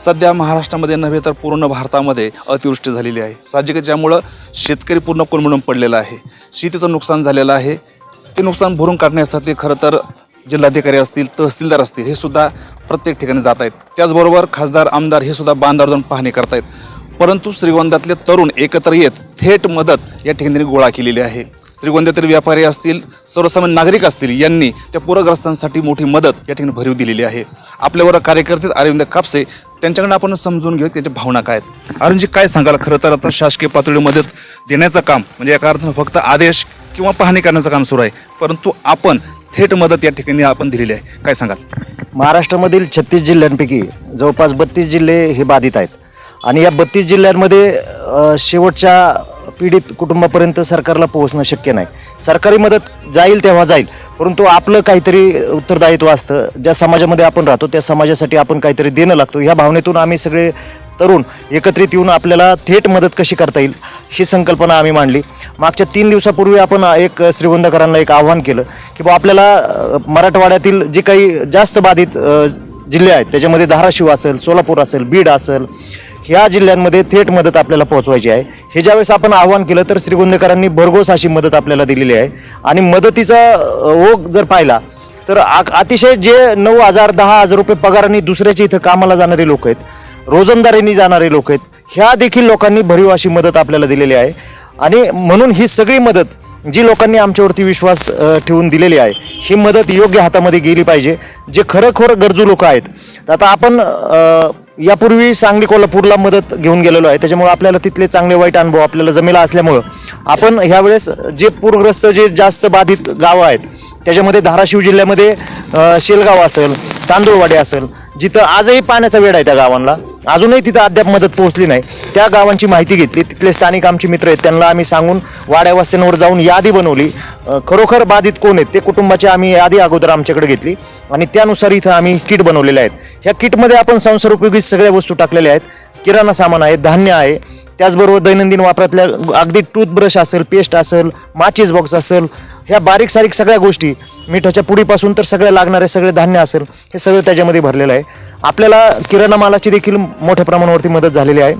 सध्या महाराष्ट्रामध्ये नव्हे तर पूर्ण भारतामध्ये अतिवृष्टी झालेली आहे. साहजिकच ज्यामुळं शेतकरी पूर्ण कोलमडून पडलेला आहे. शेतीचं नुकसान झालेलं आहे. ते नुकसान भरून काढण्यासाठी खरं तर जिल्हाधिकारी असतील तहसीलदार असतील हे सुद्धा प्रत्येक ठिकाणी जात आहेत. त्याचबरोबर खासदार आमदार हे सुद्धा बांधावर जाऊन पाहणी करतायत. परंतु श्रीगोंद्यातले तरुण एकत्र येत थेट मदत या ठिकाणी गोळा केलेली आहे. श्रीगोंद्यातील व्यापारी असतील सर्वसामान्य नागरिक असतील यांनी त्या पूरग्रस्तांसाठी मोठी मदत या ठिकाणी भरीव दिलेली आहे. आपल्यावर कार्यकर्ते अरविंद कापसे त्यांच्याकडे आपण समजून घेऊ त्यांच्या भावना काय आहेत. अरुणजी काय सांगाल? खरं तर आता शासकीय पातळीवर मदत देण्याचं काम म्हणजे एका अर्थानं फक्त आदेश किंवा पाहणी करण्याचं काम सुरू आहे. परंतु आपण थेट मदत या ठिकाणी आपण दिलेली आहे. काय सांगाल? महाराष्ट्रामधील छत्तीस जिल्ह्यांपैकी जवळपास बत्तीस जिल्हे हे बाधित आहेत. आणि या बत्तीस जिल्ह्यांमध्ये अ, शेवटच्या पीडित कुटुंबापर्यंत सरकारला पोहोचणं शक्य नाही. सरकारी मदत जाईल तेव्हा जाईल. परंतु आपलं काहीतरी उत्तरदायित्व असतं. ज्या समाजामध्ये आपण राहतो त्या समाजासाठी आपण काहीतरी देणं लागतो. ह्या भावनेतून आम्ही सगळे तरुण एकत्रित येऊन आपल्याला थेट मदत कशी करता येईल ही संकल्पना आम्ही मांडली. मागच्या तीन दिवसापूर्वी आपण एक श्रीगोंदकरांना एक आव्हान केलं की बा आपल्याला मराठवाड्यातील जे काही जास्त बाधित जिल्हे आहेत त्याच्यामध्ये धाराशिव असेल सोलापूर असेल बीड असेल ह्या जिल्ह्यांमध्ये थेट मदत आपल्याला पोहोचवायची आहे. हे ज्यावेळेस आपण आव्हान केलं तर श्रीगोंदेकरांनी भरघोस अशी मदत आपल्याला दिलेली आहे. आणि मदतीचा ओघ जर पाहिला तर आ- अतिशय जे नऊ हजार दहा हजार रुपये पगाराने दुसऱ्याच्या इथं कामाला जाणारे लोक आहेत रोजंदारीने जाणारे लोक आहेत ह्या देखील लोकांनी भरीव अशी मदत आपल्याला दिलेली आहे. आणि म्हणून ही सगळी मदत जी लोकांनी आमच्यावरती विश्वास ठेवून दिलेली आहे ही मदत योग्य हातामध्ये गेली पाहिजे. जे खरोखर गरजू लोक आहेत आता आपण यापूर्वी सांगली कोल्हापूरला मदत घेऊन गेलेलो आहे. त्याच्यामुळे आपल्याला तिथले चांगले वाईट अनुभव आपल्याला जमेला असल्यामुळं आपण ह्यावेळेस जे पूरग्रस्त जे जास्त बाधित गावं आहेत त्याच्यामध्ये धाराशिव जिल्ह्यामध्ये शेलगाव असेल तांदूळवाडी असेल जिथं आजही पाण्याचा वेळ आहे त्या गावांना. अजूनही तिथं अद्याप मदत पोहोचली नाही. त्या गावांची माहिती घेतली. तिथले स्थानिक आमचे मित्र आहेत त्यांना आम्ही सांगून वाड्या वस्त्यांवर जाऊन यादी बनवली. खरोखर बाधित कोण आहेत ते कुटुंबाची आम्ही यादी अगोदर आमच्याकडे घेतली आणि त्यानुसार इथं आम्ही किट बनवलेले आहेत. ह्या किटमध्ये आपण संसार उपयोगी सगळ्या वस्तू टाकलेल्या आहेत. किराणा सामान आहे धान्य आहे. त्याचबरोबर दैनंदिन वापरातल्या अगदी टूथब्रश असेल पेस्ट असेल माचीस बॉक्स असेल ह्या बारीक सारीक सगळ्या गोष्टी मिठाच्या पुडीपासून तर सगळ्या लागणारे सगळे धान्य असेल हे सगळं त्याच्यामध्ये भरलेलं आहे. आपल्याला किराणा मालाची देखील मोठ्या प्रमाणावरती मदत झालेली आहे.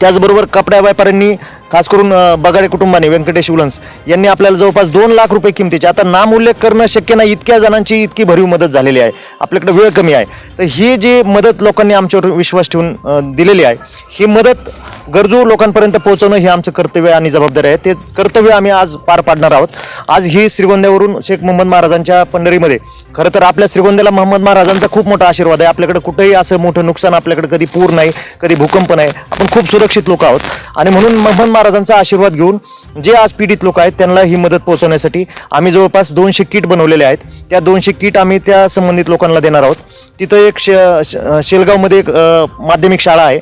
त्याचबरोबर कपड्या व्यापाऱ्यांनी खास करून बगाडे कुटुंबाने व्यंकटेश उलन्स यांनी आपल्याला जवळपास दोन लाख रुपये किमतीची आता नाम उल्लेख करणं शक्य नाही इतक्या जणांची इतकी भरीव मदत झालेली आहे. आपल्याकडे वेळ कमी आहे. तर ही जी मदत लोकांनी आमच्यावर विश्वास ठेवून दिलेली आहे ही मदत गरजू लोकांपर्यंत पोहोचवणं हे आमचं कर्तव्य आणि जबाबदारी आहे. ते कर्तव्य आम्ही आज पार पाडणार आहोत. आज ही श्रीगोंद्यावरून शेख मोहम्मद महाराजांच्या पंढरीमध्ये खरं तर आपल्या श्रीगोंद्याला मोहम्मद महाराजांचा खूप मोठा आशीर्वाद आहे. आपल्याकडे कुठेही असं मोठं नुकसान आपल्याकडे कधी पूर नाही कधी भूकंप नाही. आपण खूप सुरक्षित लोक आहोत. आणि म्हणून मोहम्मद महाराजांचा आशीर्वाद घेऊन जे आज पीडित लोक आहेत त्यांना ही मदत पोहोचवण्यासाठी आम्ही जवळपास दोनशे किट बनवलेले आहेत. त्या दोनशे किट आम्ही त्या संबंधित लोकांना देणार आहोत. तिथं एक शे श- शेलगावमध्ये एक माध्यमिक शाळा आहे.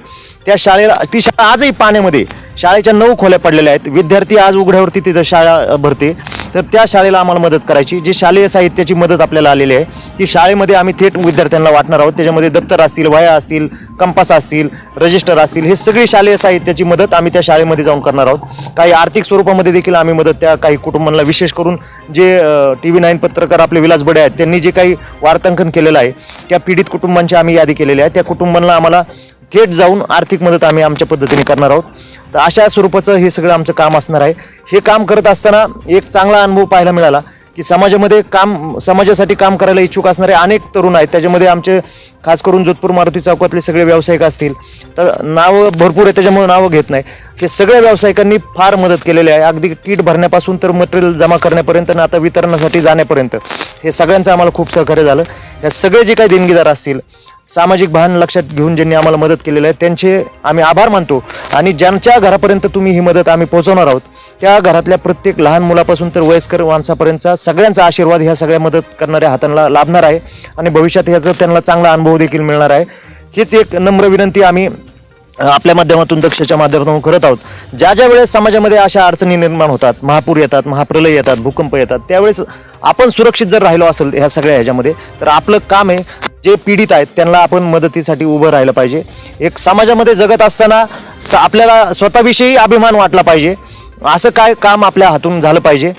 त्या शाळेला ती शाळा आजही पाण्यामध्ये शाळेच्या नऊ खोल्या पडलेल्या आहेत. विद्यार्थी आज उघड्यावरती तिथं शाळा भरते. तर त्या शाळेला आम्हाला मदत करायची. जी शालेय साहित्याची मदत आपल्याला आलेली आहे ती शाळेमध्ये आम्ही थेट विद्यार्थ्यांना वाटणार आहोत. त्याच्यामध्ये दप्तर असतील वह्या असतील कंपास असतील रजिस्टर असतील हे सगळी शालेय साहित्याची मदत आम्ही त्या शाळेमध्ये जाऊन करणार आहोत. काही आर्थिक स्वरूपामध्ये देखील आम्ही मदत त्या काही कुटुंबांना विशेष करून जे टी व्ही नाईन पत्रकार आपले विलास बडे आहेत त्यांनी जे काही वार्तांकन केलेलं आहे त्या पीडित कुटुंबांची आम्ही यादी केलेली आहे. त्या कुटुंबांना आम्हाला थेट जाऊन आर्थिक मदत आम्ही आमच्या पद्धतीने करणार आहोत. तर अशा स्वरूपाचं हे सगळं आमचं काम असणार आहे. हे काम करत असताना एक चांगला अनुभव पाहायला मिळाला की समाजामध्ये काम समाजासाठी काम करायला इच्छुक असणारे अनेक तरुण आहेत. त्याच्यामध्ये आमचे खास करून जोधपूर मारुती चौकातले सगळे व्यावसायिक असतील. तर नावं भरपूर आहे त्याच्यामुळे नावं घेत नाही. हे सगळ्या व्यावसायिकांनी फार मदत केलेली आहे. अगदी किट भरण्यापासून तर मटेरियल जमा करण्यापर्यंत आणि आता वितरणासाठी जाण्यापर्यंत हे सगळ्यांचं आम्हाला खूप सहकार्य झालं. या सगळे जे काही देणगीदार असतील सामाजिक भान लक्षात घेऊन ज्यांनी आम्हाला मदत केलेली आहे त्यांचे आम्ही आभार मानतो. आणि ज्यांच्या घरापर्यंत तुम्ही ही मदत आम्ही पोहोचवणार आहोत त्या घरातल्या प्रत्येक लहान मुलापासून तर वयस्कर माणसापर्यंतचा सगळ्यांचा आशीर्वाद ह्या सगळ्या मदत करणाऱ्या हातांना लाभणार आहे. आणि भविष्यात ह्याचा त्यांना चांगला अनुभव देखील मिळणार आहे. हीच एक नम्र विनंती आम्ही आपल्या माध्यमातून दक्षच्या माध्यमातून करत आहोत. ज्या ज्या वेळेस समाजामध्ये अशा अडचणी निर्माण होतात महापूर येतात महाप्रलय येतात भूकंप येतात त्यावेळेस आपण सुरक्षित जर राहिलो असेल ह्या सगळ्या ह्याच्यामध्ये तर आपलं काम आहे जे पीडित आहेत त्यांना आपण मदतीसाठी उभं राहिलं पाहिजे. एक समाजामध्ये जगत असताना तर आपल्याला स्वतःविषयी अभिमान वाटला पाहिजे. असं काय काम आपल्या हातून झालं पाहिजे.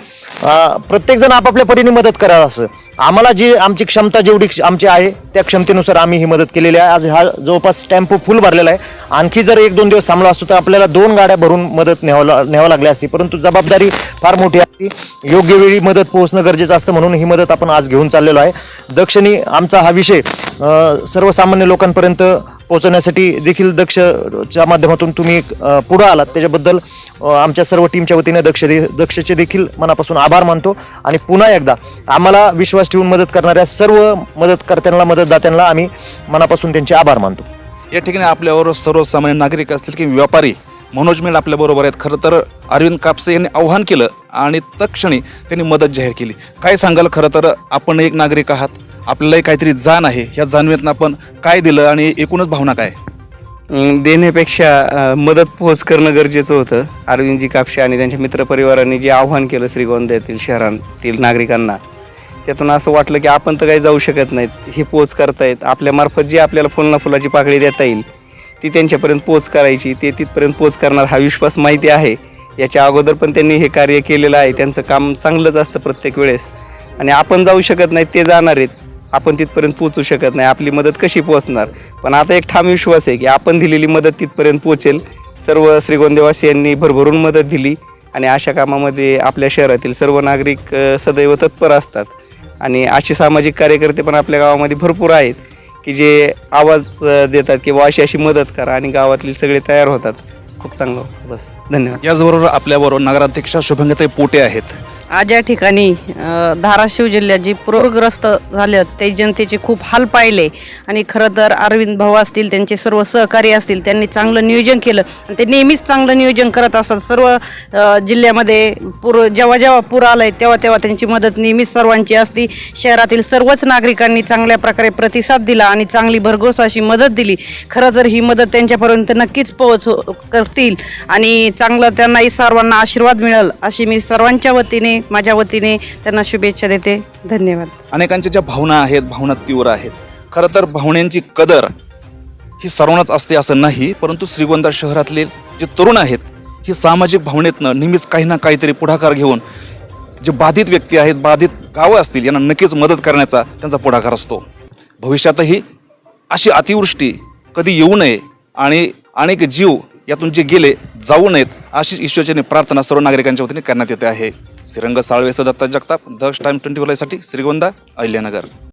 प्रत्येकजण आपापल्या परीने मदत करा असं. आम्हाला जी आमची क्षमता जेवढी क्ष- आमची आहे त्या क्षमतेनुसार आम्ही ही मदत केलेली आहे. आज हा जवळपास टेम्पो फुल भरलेला आहे. आणखी जर एक दोन दिवस थांबला असतो तर आपल्याला दोन गाड्या भरून मदत न्यावं न्यावं लागल्या असती. परंतु जबाबदारी फार मोठी योग्य वेळी मदत पोहोचणं गरजेचं असतं म्हणून ही मदत आपण आज घेऊन चाललेलो आहे. दक्षिणी आमचा हा विषय सर्वसामान्य लोकांपर्यंत पोहोचवण्यासाठी देखील दक्षच्या माध्यमातून तुम्ही पुढं आलात. त्याच्याबद्दल आमच्या सर्व टीमच्या वतीने दक्ष दे- दक्षचे देखील मनापासून आभार मानतो. आणि पुन्हा एकदा आम्हाला विश्वास ठेवून मदत करणाऱ्या सर्व मदतकर्त्यांना मदतदात्यांना आम्ही मनापासून त्यांचे आभार मानतो. या ठिकाणी आपल्यावर सर्वसामान्य नागरिक असतील की व्यापारी मनोज मेळ आपल्या बरोबर आहेत. खरं तर अरविंद कापसे यांनी आव्हान केलं आणि तत्क्षणी त्यांनी मदत जाहीर केली. काय सांगाल? खरं तर आपण एक नागरिक आहात. आपल्यालाही काहीतरी जाण आहे. ह्या जाणवेतनं आपण काय दिलं आणि एकूणच भावना काय? देण्यापेक्षा मदत पोहोच करणं गरजेचं होतं. अरविंदजी कापशे आणि त्यांच्या मित्रपरिवारांनी जे आव्हान केलं श्रीगोंद्यातील शहरांतील नागरिकांना त्यातून असं वाटलं की आपण तर काही जाऊ शकत नाहीत. हे पोच करतायत. आपल्यामार्फत जी आपल्याला फुलना फुलाची पाकळी देता येईल ती त्यांच्यापर्यंत पोच करायची ते तिथपर्यंत पोच करणार हा विश्वास माहिती आहे. याच्या अगोदर पण त्यांनी हे कार्य केलेलं आहे. त्यांचं काम चांगलंच असतं प्रत्येक वेळेस. आणि आपण जाऊ शकत नाही ते जाणार आहेत. आपण तिथपर्यंत पोचू शकत नाही. आपली मदत कशी पोचणार पण आता एक ठाम विश्वास आहे की आपण दिलेली मदत तिथपर्यंत पोचेल सर्व श्रीगोंदेवासियांनी भरभरून मदत दिली आणि अशा कामामध्ये आपल्या शहरातील सर्व नागरिक सदैव तत्पर असतात. आणि असे सामाजिक कार्यकर्ते पण आपल्या गावामध्ये भरपूर आहेत. की जे आवाज देतात किंवा अशी अशी मदत करा आणि गावातील सगळे तयार होतात. खूप चांगलं. बस धन्यवाद. याचबरोबर आपल्याबरोबर नगराध्यक्षा शुभंगताई पोटे आहेत. आज या ठिकाणी धाराशिव जिल्ह्यात जे पूरग्रस्त झाले ते जनतेचे खूप हाल पाहिले. आणि खरं तर अरविंद भाऊ असतील त्यांचे सर्व सहकारी असतील त्यांनी चांगलं नियोजन केलं. आणि ते नेहमीच चांगलं नियोजन करत असतात. सर्व जिल्ह्यामध्ये पूर जेव्हा जेव्हा पूर आलाय तेव्हा तेव्हा त्यांची मदत नेहमीच सर्वांची असती. शहरातील सर्वच नागरिकांनी चांगल्या प्रकारे प्रतिसाद दिला आणि चांगली भरघोस अशी मदत दिली. खरं तर ही मदत त्यांच्यापर्यंत नक्कीच पोहोच करतील. आणि चांगलं त्यांनाही सर्वांना आशीर्वाद मिळेल अशी मी सर्वांच्या वतीने माझ्या वतीने त्यांना शुभेच्छा देते. धन्यवाद. अनेकांच्या ज्या भावना आहेत भावना तीव्र आहेत. खरं तर भावनांची कदर ही सर्वांनाच असते असं नाही परंतु श्रीगोंदा शहरातले जे तरुण आहेत ही सामाजिक भावनेतनं नेहमीच काही ना काहीतरी पुढाकार घेऊन जे बाधित व्यक्ती आहेत बाधित गावं असतील यांना नक्कीच मदत करण्याचा त्यांचा पुढाकार असतो. भविष्यातही अशी अतिवृष्टी कधी येऊ नये आणि अनेक जीव यातून जे गेले जाऊ नयेत अशीच ईश्वरचरणी प्रार्थना सर्व नागरिकांच्या वतीने करण्यात येते आहे. Shrirang Salve Datta Jagtap the time twenty साठी श्रीगोंदा अहिल्यानगर.